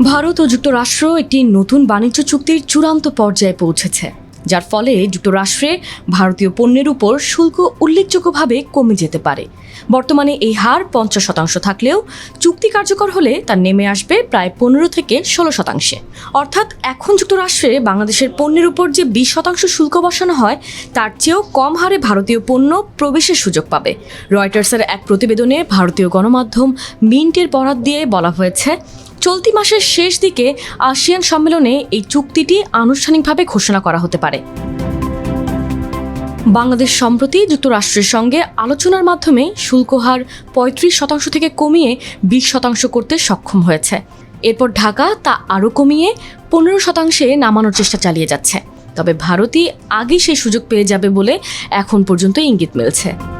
ভারত ও যুক্তরাষ্ট্র একটি নতুন বাণিজ্য চুক্তির চূড়ান্ত পর্যায়ে পৌঁছেছে, যার ফলে যুক্তরাষ্ট্রে ভারতীয় পণ্যের উপর শুল্ক উল্লেখযোগ্যভাবে কমে যেতে পারে। বর্তমানে এই হার পঞ্চাশ শতাংশ থাকলেও চুক্তি কার্যকর হলে তা নেমে আসবে প্রায় পনেরো থেকে ষোলো শতাংশে। অর্থাৎ এখন যুক্তরাষ্ট্রে বাংলাদেশের পণ্যের উপর যে বিশ শতাংশ শুল্ক বসানো হয়, তার চেয়েও কম হারে ভারতীয় পণ্য প্রবেশের সুযোগ পাবে। রয়টার্সের এক প্রতিবেদনে ভারতীয় গণমাধ্যম মিন্টের বরাত দিয়ে বলা হয়েছে চলতি মাসের শেষ দিকে আসিয়ান সম্মেলনে এই চুক্তিটি আনুষ্ঠানিকভাবে ঘোষণা করা হতে পারে। বাংলাদেশ সম্প্রতি যুক্তরাষ্ট্রের সঙ্গে আলোচনার মাধ্যমে শুল্ক হার পঁয়ত্রিশ শতাংশ থেকে কমিয়ে বিশ শতাংশ করতে সক্ষম হয়েছে। এরপর ঢাকা তা আরও কমিয়ে পনেরো শতাংশে নামানোর চেষ্টা চালিয়ে যাচ্ছে। তবে ভারতই আগেই সেই সুযোগ পেয়ে যাবে বলে এখন পর্যন্ত ইঙ্গিত মিলছে।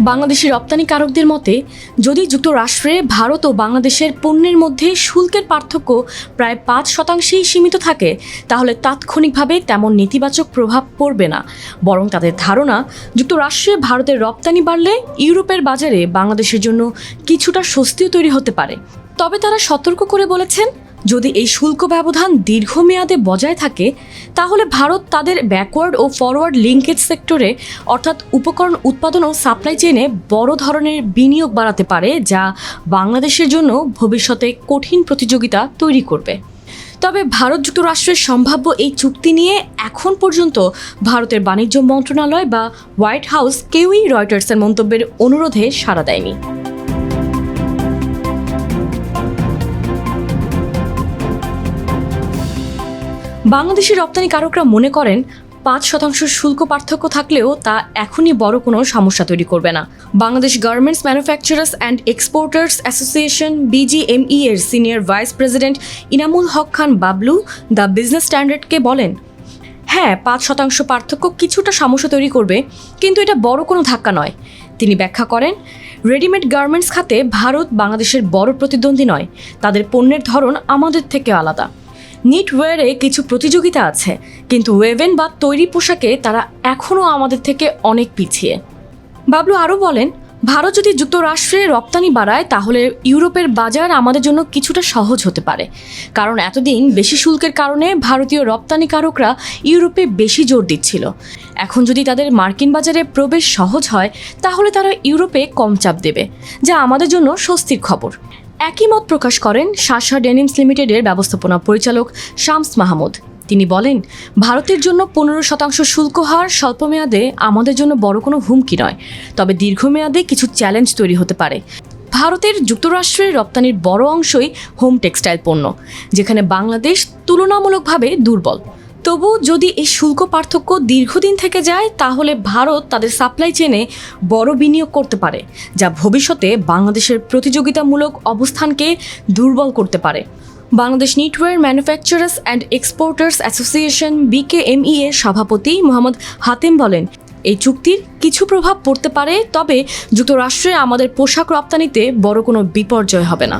বাংলাদেশি রপ্তানিকারকদের মতে, যদি যুক্তরাষ্ট্রে ভারত ও বাংলাদেশের পণ্যের মধ্যে শুল্কের পার্থক্য প্রায় পাঁচ শতাংশেই সীমিত থাকে, তাহলে তাৎক্ষণিকভাবে তেমন নেতিবাচক প্রভাব পড়বে না। বরং তাদের ধারণা, যুক্তরাষ্ট্রে ভারতের রপ্তানি বাড়লে ইউরোপের বাজারে বাংলাদেশের জন্য কিছুটা স্বস্তিও তৈরি হতে পারে। তবে তারা সতর্ক করে বলেছেন যদি এই শুল্ক ব্যবধান দীর্ঘমেয়াদে বজায় থাকে, তাহলে ভারত তাদের ব্যাকওয়ার্ড ও ফরওয়ার্ড লিঙ্কেজ সেক্টরে অর্থাৎ উপকরণ উৎপাদন ও সাপ্লাই চেইনে বড় ধরনের বিনিয়োগ বাড়াতে পারে, যা বাংলাদেশের জন্য ভবিষ্যতে কঠিন প্রতিযোগিতা তৈরি করবে। তবে ভারত যুক্তরাষ্ট্রের সম্ভাব্য এই চুক্তি নিয়ে এখন পর্যন্ত ভারতের বাণিজ্য মন্ত্রণালয় বা হোয়াইট হাউস কেউই রয়টার্সের মন্তব্যের অনুরোধে সাড়া দেয়নি। বাংলাদেশি রপ্তানিকারকরা মনে করেন, পাঁচ শতাংশ শুল্ক পার্থক্য থাকলেও তা এখনই বড় কোনো সমস্যা তৈরি করবে না। Bangladesh garments manufacturers and exporters association, BGMEA এর senior vice president Inamul Haque Khan Bablu the business স্ট্যান্ডার্ডকে বলেন হ্যাঁ পাঁচ শতাংশ পার্থক্য কিছুটা সমস্যা তৈরি করবে, কিন্তু এটা বড় কোনো ধাক্কা নয়। তিনি ব্যাখ্যা করেন, রেডিমেড গার্মেন্টস খাতে ভারত বাংলাদেশের বড় প্রতিদ্বন্দ্বী নয়। তাদের পণ্যের ধরন আমাদের থেকে আলাদা। নিটওয়্যারে কিছু প্রতিযোগিতা আছে, কিন্তু ওয়েভেন বা তৈরি পোশাকে তারা এখনও আমাদের থেকে অনেক পিছিয়ে। বাবলু আরও বলেন ভারত যদি যুক্তরাষ্ট্রে রপ্তানি বাড়ায়, তাহলে ইউরোপের বাজার আমাদের জন্য কিছুটা সহজ হতে পারে। কারণ এতদিন বেশি শুল্কের কারণে ভারতীয় রপ্তানিকারকরা ইউরোপে বেশি জোর দিচ্ছিল। এখন যদি তাদের মার্কিন বাজারে প্রবেশ সহজ হয়, তাহলে তারা ইউরোপে কম চাপ দেবে, যা আমাদের জন্য স্বস্তির খবর। একই মত প্রকাশ করেন শাসা ডেনিমস লিমিটেডের ব্যবস্থাপনা পরিচালক শামস মাহমুদ। তিনি বলেন, ভারতের জন্য পনেরো শতাংশ শুল্ক হার স্বল্পমেয়াদে আমাদের জন্য বড় কোনো হুমকি নয়। তবে দীর্ঘমেয়াদে কিছু চ্যালেঞ্জ তৈরি হতে পারে। ভারতের যুক্তরাষ্ট্রের রপ্তানির বড় অংশই হোম টেক্সটাইল পণ্য, যেখানে বাংলাদেশ তুলনামূলকভাবে দুর্বল। তবু যদি এই শুল্ক পার্থক্য দীর্ঘদিন থেকে যায়, তাহলে ভারত তাদের সাপ্লাই চেনে বড় বিনিয়োগ করতে পারে, যা ভবিষ্যতে বাংলাদেশের প্রতিযোগিতামূলক অবস্থানকে দুর্বল করতে পারে। Bangladesh knitwear manufacturers and exporters association BKMEA এর সভাপতি মোহাম্মদ হাতেম বলেন, এই চুক্তির কিছু প্রভাব পড়তে পারে, তবে যুক্তরাষ্ট্রে আমাদের পোশাক রপ্তানিতে বড় কোনো বিপর্যয় হবে না।